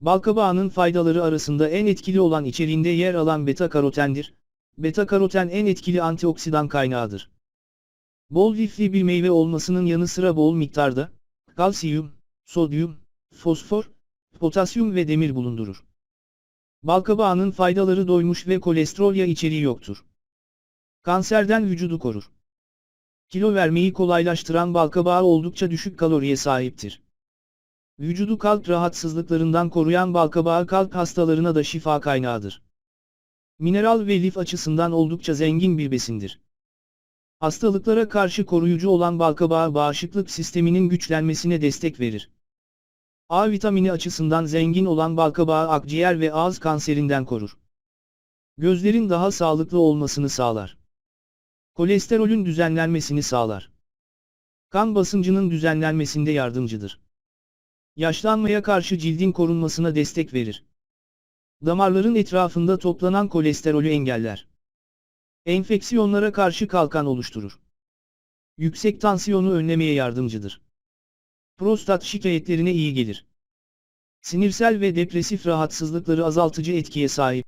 Balkabağının faydaları arasında en etkili olan içeriğinde yer alan beta karotendir. Beta karoten en etkili antioksidan kaynağıdır. Bol lifli bir meyve olmasının yanı sıra bol miktarda kalsiyum, sodyum, fosfor, potasyum ve demir bulundurur. Balkabağının faydaları doymuş ve kolesterol ya içeriği yoktur. Kanserden vücudu korur. Kilo vermeyi kolaylaştıran balkabağı oldukça düşük kaloriye sahiptir. Vücudu kalp rahatsızlıklarından koruyan balkabağı kalp hastalarına da şifa kaynağıdır. Mineral ve lif açısından oldukça zengin bir besindir. Hastalıklara karşı koruyucu olan balkabağı bağışıklık sisteminin güçlenmesine destek verir. A vitamini açısından zengin olan balkabağı akciğer ve ağız kanserinden korur. Gözlerin daha sağlıklı olmasını sağlar. Kolesterolün düzenlenmesini sağlar. Kan basıncının düzenlenmesinde yardımcıdır. Yaşlanmaya karşı cildin korunmasına destek verir. Damarların etrafında toplanan kolesterolü engeller. Enfeksiyonlara karşı kalkan oluşturur. Yüksek tansiyonu önlemeye yardımcıdır. Prostat şikayetlerine iyi gelir. Sinirsel ve depresif rahatsızlıkları azaltıcı etkiye sahip.